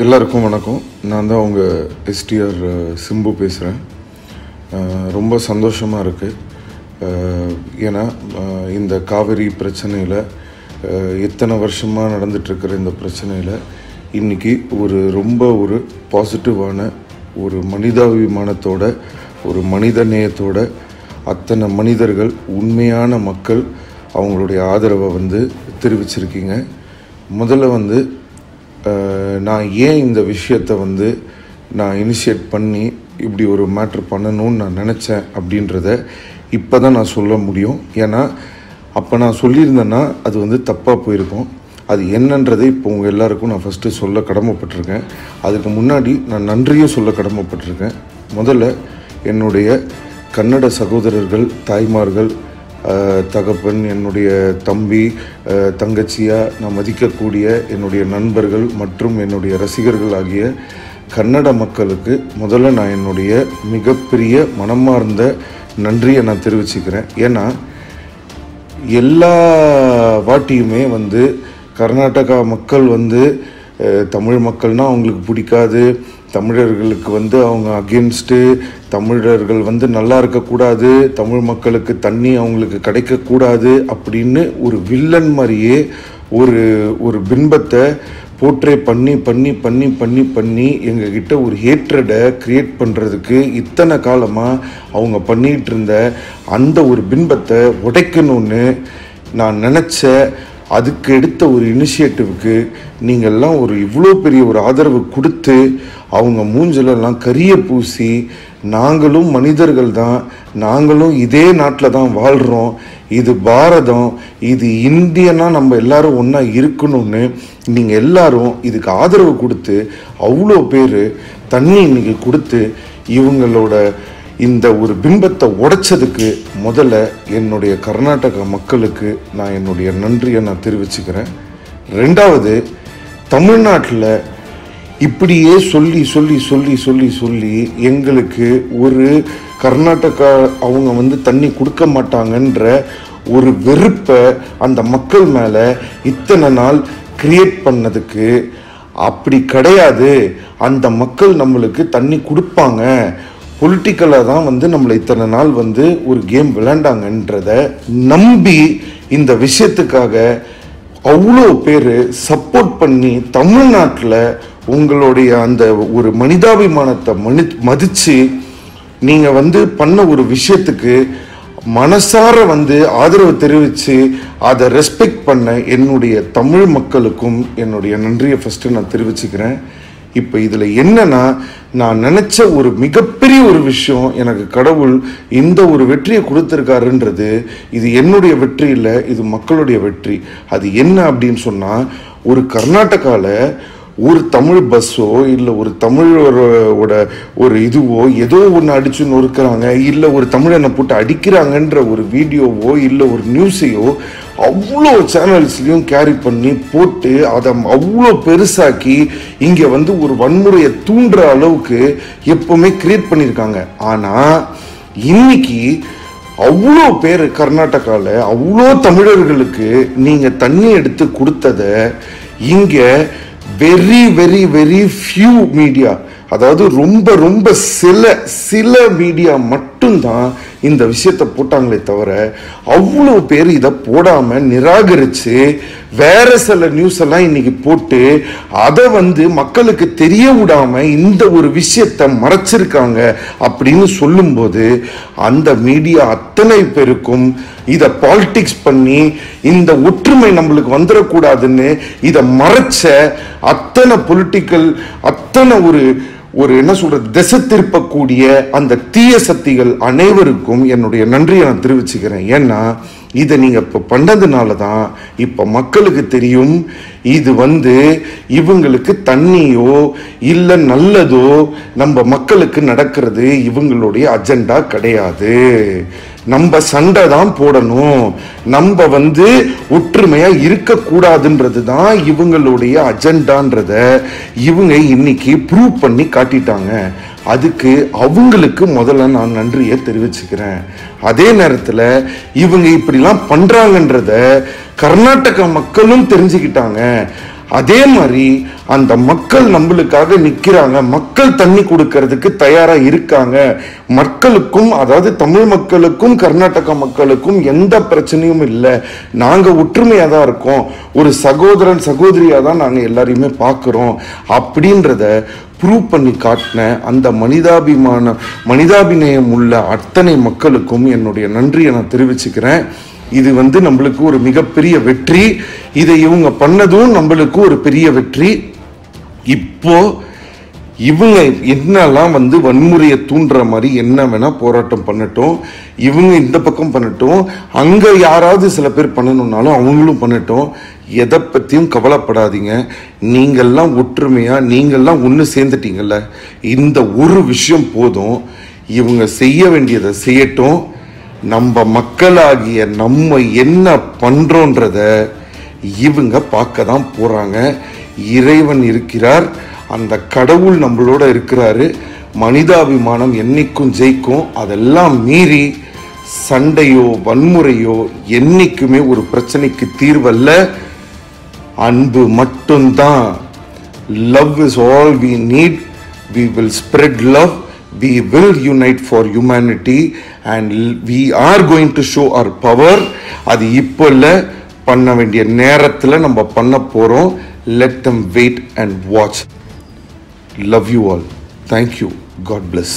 எல்லாருக்கும் வணக்கம். நான் தான் உங்கள் எஸ்டிஆர் சிம்பு பேசுகிறேன் ரொம்ப சந்தோஷமாக இருக்குது ஏன்னா இந்த காவிரி பிரச்சனையில் எத்தனை வருஷமாக நடந்துட்டுருக்கிற இந்த பிரச்சனையில் இன்றைக்கி ஒரு ரொம்ப ஒரு பாசிட்டிவான ஒரு மனிதாபிமானத்தோட ஒரு மனித நேயத்தோட அத்தனை மனிதர்கள் உண்மையான மக்கள் அவங்களுடைய ஆதரவை வந்து தெரிவிச்சிருக்கீங்க. முதல்ல வந்து நான் ஏன் இந்த விஷயத்தை வந்து நான் இனிஷியேட் பண்ணி இப்படி ஒரு மேட்ரு பண்ணணும்னு நான் நினச்சேன் அப்படின்றத இப்போ தான் நான் சொல்ல முடியும். ஏன்னா அப்போ நான் சொல்லியிருந்தேன்னா அது வந்து தப்பாக போயிருக்கும். அது என்னன்றதை இப்போ உங்கள் எல்லாருக்கும் நான் ஃபஸ்ட்டு சொல்ல கடமைப்பட்டிருக்கேன். அதுக்கு முன்னாடி நான் நன்றியும் சொல்ல கடமைப்பட்டிருக்கேன். முதல்ல என்னுடைய கன்னட சகோதரர்கள் தாய்மார்கள் தகப்பன் என்னுடைய தம்பி தங்கச்சியாக நான் மதிக்கக்கூடிய என்னுடைய நண்பர்கள் மற்றும் என்னுடைய ரசிகர்கள் ஆகிய கன்னட மக்களுக்கு முதல்ல நான் என்னுடைய மிகப்பெரிய மனமார்ந்த நன்றியை நான் தெரிவிச்சுக்கிறேன். ஏன்னா எல்லா வாட்டியுமே வந்து கர்நாடகா மக்கள் வந்து தமிழ் மக்கள்னால் அவங்களுக்கு பிடிக்காது. தமிழர்களுக்கு வந்து அவங்க அகேன்ஸ்ட்டு தமிழர்கள் வந்து நல்லா இருக்கக்கூடாது தமிழ் மக்களுக்கு தண்ணி அவங்களுக்கு கிடைக்கக்கூடாது அப்படின்னு ஒரு வில்லன் மாதிரியே ஒரு ஒரு பின்பத்தை போர்ட்ரே பண்ணி பண்ணி பண்ணி பண்ணி பண்ணி எங்ககிட்ட ஒரு ஹேட்ரடை க்ரியேட் பண்ணுறதுக்கு இத்தனை காலமாக அவங்க பண்ணிகிட்டு இருந்த அந்த ஒரு பின்பத்தை உடைக்கணும்னு நான் நினச்ச அதுக்கு எடுத்த ஒரு இனிஷியேட்டிவ்க்கு நீங்கள்லாம் ஒரு இவ்வளோ பெரிய ஒரு ஆதரவு கொடுத்து அவங்க மூஞ்சிலெல்லாம் கரிய பூசி நாங்களும் மனிதர்கள் தான் நாங்களும் இதே நாட்டில் தான் வாழ்கிறோம் இது பாரதம் இது இந்தியன்னா நம்ம எல்லாரும் ஒன்றா இருக்கணும்னு நீங்கள் எல்லாரும் இதுக்கு ஆதரவு கொடுத்து அவ்வளோ பேர் தண்ணி இன்னைக்கு கொடுத்து இவங்களோட இந்த ஒரு பிம்பத்தை உடைச்சதுக்கு முதல்ல என்னுடைய கர்நாடக மக்களுக்கு நான் என்னுடைய நன்றியை நான் தெரிவிச்சுக்கிறேன். ரெண்டாவது தமிழ்நாட்டில் இப்படியே சொல்லி சொல்லி சொல்லி சொல்லி சொல்லி எங்களுக்கு ஒரு கர்நாடகா அவங்க வந்து தண்ணி கொடுக்க மாட்டாங்கன்ற ஒரு வெறுப்பை அந்த மக்கள் மேலே இத்தனை நாள் கிரியேட் பண்ணதுக்கு அப்படி கிடையாது. அந்த மக்கள் நம்மளுக்கு தண்ணி கொடுப்பாங்க. பொலிட்டிக்கலாக தான் வந்து நம்மளை இத்தனை நாள் வந்து ஒரு கேம் விளையாண்டாங்கன்றத நம்பி இந்த விஷயத்துக்காக அவ்வளோ பேர் சப்போர்ட் பண்ணி தமிழ்நாட்டில் உங்களுடைய அந்த ஒரு மனிதாபிமானத்தை மனி மதித்து நீங்கள் வந்து பண்ண ஒரு விஷயத்துக்கு மனசார வந்து ஆதரவு தெரிவித்து அதை ரெஸ்பெக்ட் பண்ண என்னுடைய தமிழ் மக்களுக்கும் என்னுடைய நன்றியை ஃபஸ்ட்டு நான் தெரிவிச்சுக்கிறேன். இப்போ இதில் என்னன்னா நான் நினச்ச ஒரு மிகப்பெரிய ஒரு விஷயம் எனக்கு கடவுள் இந்த ஒரு வெற்றியை கொடுத்துருக்காருன்றது. இது என்னுடைய வெற்றி இல்லை இது மக்களுடைய வெற்றி. அது என்ன அப்படின்னு சொன்னால் ஒரு கர்நாடகாவில் ஒரு தமிழ் பஸ்ஸோ இல்லை ஒரு தமிழரோட ஒரு இதுவோ ஏதோ ஒன்று அடிச்சு நொறுக்கிறாங்க இல்லை ஒரு தமிழனை போட்டு அடிக்கிறாங்கன்ற ஒரு வீடியோவோ இல்லை ஒரு நியூஸையோ அவ்வளோ சேனல்ஸ்லையும் கேரி பண்ணி போட்டு அதை அவ்வளோ பெருசாக்கி இங்கே வந்து ஒரு வன்முறையை தூண்டுற அளவுக்கு எப்போவுமே கிரியேட் பண்ணியிருக்காங்க. ஆனால் இன்னைக்கு அவ்வளோ பேர் கர்நாடகாவில் அவ்வளோ தமிழர்களுக்கு நீங்கள் தண்ணி எடுத்து கொடுத்தத இங்கே very very very few media அதாவது ரொம்ப ரொம்ப சில சில மீடியா மட்டும் மட்டும்தான் இந்த விஷயத்தை போட்டாங்களே தவிர அவ்வளோ பேர் இதை போடாமல் நிராகரித்து வேற சில நியூஸ் எல்லாம் இன்னைக்கு போட்டு அதை வந்து மக்களுக்கு தெரிய விடாம இந்த ஒரு விஷயத்தை மறைச்சிருக்காங்க அப்படின்னு சொல்லும்போது அந்த மீடியா அத்தனை பேருக்கும் இதை பாலிடிக்ஸ் பண்ணி இந்த ஒற்றுமை நம்மளுக்கு வந்துடக்கூடாதுன்னு இதை மறைச்ச அத்தனை பொலிட்டிக்கல் அத்தனை ஒரு ஒரு என்ன சொல்றது திசை திருப்பக்கூடிய அந்த தீய சக்திகள் அனைவருக்கும் என்னுடைய நன்றியை நான் தெரிவிச்சுக்கிறேன். ஏன்னா இதை நீங்க இப்போ பண்ணதுனால தான் இப்போ மக்களுக்கு தெரியும் இது வந்து இவங்களுக்கு தண்ணியோ இல்லை நல்லதோ நம்ம மக்களுக்கு நடக்கிறது இவங்களுடைய அஜெண்டா கிடையாது. நம்ம சண்டை தான் போடணும். நம்ம வந்து ஒற்றுமையா இருக்கக்கூடாதுன்றது தான் இவங்களுடைய அஜெண்டான்றத இவங்க இன்னைக்கு ப்ரூவ் பண்ணி காட்டிட்டாங்க. அதுக்கு அவங்களுக்கு முதல்ல நான் நன்றியை தெரிவிச்சுக்கிறேன். அதே நேரத்தில் இவங்க இப்படிலாம் பண்ணுறாங்கன்றத கர்நாடக மக்களும் தெரிஞ்சுக்கிட்டாங்க. அதே மாதிரி அந்த மக்கள் நம்மளுக்காக நிற்கிறாங்க மக்கள் தண்ணி கொடுக்கறதுக்கு தயாராக இருக்காங்க. மக்களுக்கும் அதாவது தமிழ் மக்களுக்கும் கர்நாடகா மக்களுக்கும் எந்த பிரச்சனையும் இல்லை. நாங்கள் ஒற்றுமையாக தான் இருக்கோம். ஒரு சகோதரன் சகோதரியாக தான் நாங்கள் எல்லாரையுமே பார்க்குறோம் அப்படின்றத ப்ரூவ் பண்ணி காட்டின அந்த மனிதாபிமான மனிதாபிநயம் உள்ள அத்தனை மக்களுக்கும் என்னுடைய நன்றியை நான் தெரிவிச்சுக்கிறேன். இது வந்து நம்மளுக்கு ஒரு மிகப்பெரிய வெற்றி. இதை இவங்க பண்ணதும் நம்மளுக்கு ஒரு பெரிய வெற்றி. இப்போ இவங்க என்னெல்லாம் வந்து வன்முறையை தூண்டுற மாதிரி என்ன வேணால் போராட்டம் பண்ணட்டும் இவங்க இந்த பக்கம் பண்ணட்டும் அங்கே யாராவது சில பேர் பண்ணணுன்னாலும் அவங்களும் பண்ணட்டும். எதை பற்றியும் கவலைப்படாதீங்க. நீங்கள்லாம் ஒற்றுமையாக நீங்கள்லாம் ஒன்று சேர்ந்துட்டீங்கல்ல. இந்த ஒரு விஷயம் போதும். இவங்க செய்ய வேண்டியதை செய்யட்டும். நம்ம மக்களாகிய நம்ம என்ன பண்றோன்றத இவங்க பார்க்க தான் போறாங்க. இறைவன் இருக்கிறார். அந்த கடவுள் நம்மளோட இருக்கிறாரு. மனிதாபிமானம் என்னைக்கும் ஜெயிக்கும். அதெல்லாம் மீறி சண்டையோ வன்முறையோ என்னைக்குமே ஒரு பிரச்சனைக்கு தீர்வல்ல. அன்பு மட்டும்தான். Love is all we need we will spread love we will unite for humanity and we are going to show our power அது இப்போ இல்லை பண்ண வேண்டிய நேரத்தில் நம்ம பண்ண போகிறோம் let them wait and watch love you all thank you god bless